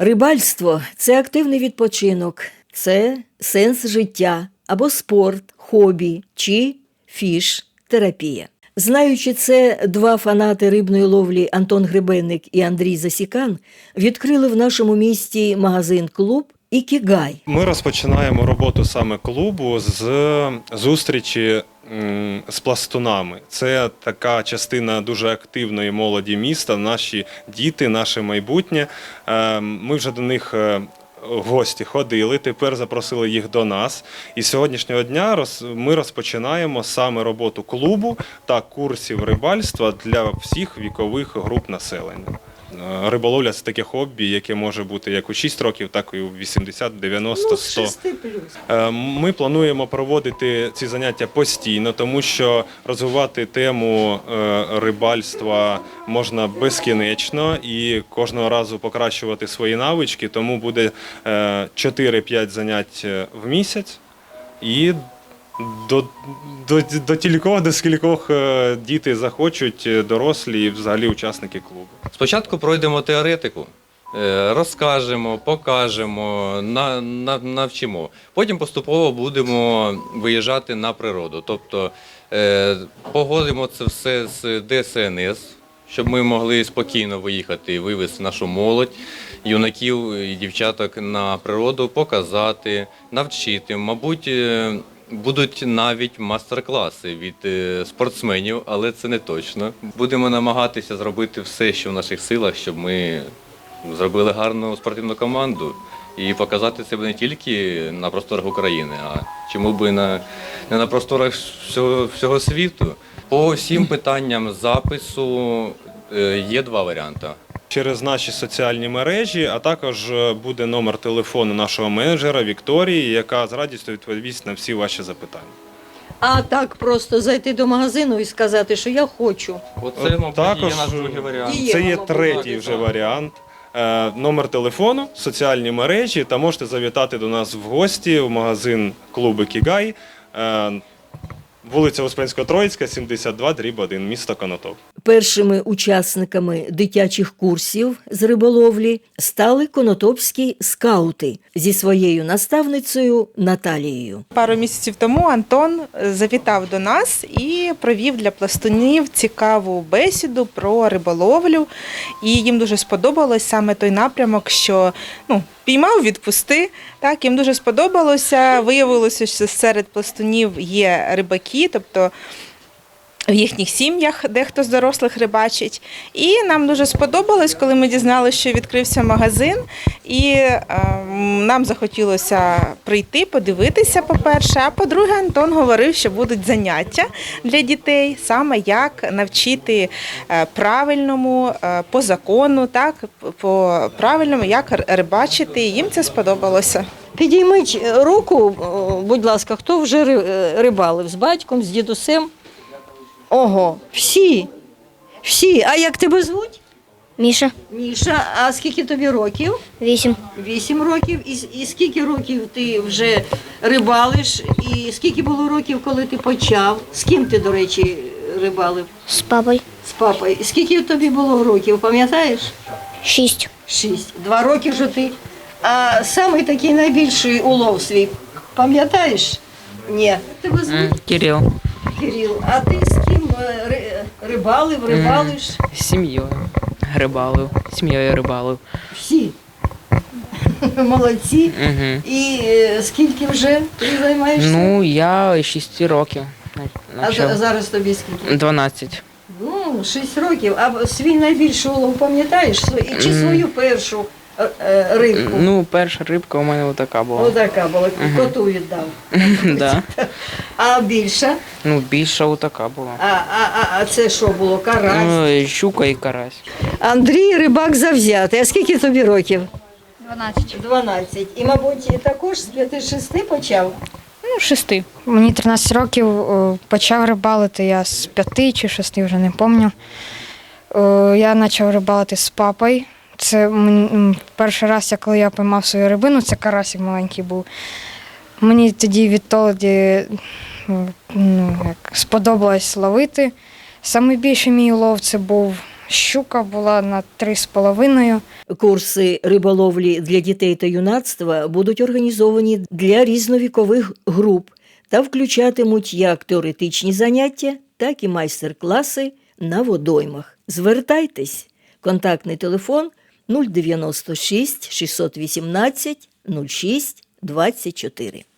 Рибальство це активний відпочинок, це сенс життя або спорт, хобі чи фіш, терапія. Знаючи це, два фанати рибної ловлі Антон Гребенник і Андрій Засікан відкрили в нашому місті магазин-клуб Ікігай. Ми розпочинаємо роботу саме клубу з зустрічі з пластунами. Це така частина дуже активної молоді міста. Наші діти, наше майбутнє. Е, Ми вже до них. е, гості ходили, тепер запросили їх до нас. І з сьогоднішнього дня ми розпочинаємо саме роботу клубу та курсів рибальства для всіх вікових груп населення. Е, Риболовля це таке хобі, яке може бути як у 6 років, так і у 80, 90, 100. Е, Ми плануємо проводити ці заняття постійно, тому що розвивати тему е, рибальства можна безкінечно і кожного разу покращувати свої навички. Тому буде е, 4-5 занять е, в місяць і до, до, до тількох, до скількох е, діти захочуть, е, дорослі і взагалі учасники клубу. Спочатку пройдемо теоретику, е, розкажемо, покажемо, на, на, навчимо. Потім поступово будемо виїжджати на природу. Тобто погодимо це все з ДСНС, щоб ми могли спокійно виїхати і вивезти нашу молодь, юнаків і дівчаток на природу, показати, навчити. Мабуть, будуть навіть мастер-класи від е, спортсменів, але це не точно. Будемо намагатися зробити все, що в наших силах, щоб ми зробили гарну спортивну команду і показати себе не тільки на просторах України, а чому би на, не на просторах всього, всього світу. По всім питанням запису е, є два варіанти. Через наші соціальні мережі, а також е, буде номер телефону нашого менеджера Вікторії, яка з радістю відповість на всі ваші запитання. А так просто зайти до магазину і сказати, що я хочу. Оце, мабуть, Також, є наш другий варіант. Це є мабуть, третій так, вже варіант. Е, Номер телефону, соціальні мережі, та можете завітати до нас в гості в магазин клуби Кігай, е, вулиця Успенського Троїцька, 72, дріб 1, місто Конотоп. Першими учасниками дитячих курсів з риболовлі стали конотопські скаути зі своєю наставницею Наталією. Пару місяців тому Антон завітав до нас і провів для пластунів цікаву бесіду про риболовлю. І їм дуже сподобалось саме той напрямок, що ну, піймав, відпусти. Так, їм дуже сподобалося. Виявилося, що серед пластунів є рибаки, тобто в їхніх сім'ях дехто з дорослих рибачить. І нам дуже сподобалось, коли ми дізналися, що відкрився магазин, і е, нам захотілося прийти, подивитися, по-перше. А по-друге, Антон говорив, що будуть заняття для дітей, саме як навчити е, правильному, е, по закону, так, по правильному, як рибачити. Їм це сподобалося. Підійміть руку, будь ласка, хто вже рибалив з батьком, з дідусем? Ого, всі. Всі. А як тебе звуть? Міша, Міша, а скільки тобі років? вісім. Вісім років. І, і скільки років ти вже рибалиш? І скільки було років, коли ти почав? З ким ти, до речі, рибалив? З папою. З папою. І скільки тобі було років, пам'ятаєш? Шість. Шість. Два роки вже ти. А самий такий найбільший улов свій, пам'ятаєш? Ні. Тебе звуть Кирил. Кирил. А ти з рибалив, рибалиш? З сім'єю рибалив. З Сім'єю рибалив. Всі. Молодці. Угу. І е, скільки вже ти займаєшся? Ну, я 6 років а за- почав. зараз тобі скільки? 12. Ну, 6 років. А свій найбільший улов пам'ятаєш? Св- Чи Мгм. свою першу е, е, рибку? Ну, перша рибка у мене отака була. Отака була, коту віддав. да. А більша? Ну, більша отака була. А, а, а, а це що було? Карась? Ну, щука і карась. Андрій рибак завзятий. А скільки тобі років? 12. 12. І, мабуть, також з 5-6 почав? Ну, шести. Мені 13 років о, почав рибалити я з п'яти чи шести, вже не пам'ятаю. Я почав рибалити з папою. Це перший раз, коли я поймав свою рибину, це карасик маленький був. Мені тоді відтоді ну, як, сподобалось ловити. Саме більший мій улов це був щука була на 3,5. Курси риболовлі для дітей та юнацтва будуть організовані для різновікових груп та включатимуть як теоретичні заняття, так і майстер-класи на водоймах. Звертайтесь. Контактний телефон 096 618 06 24.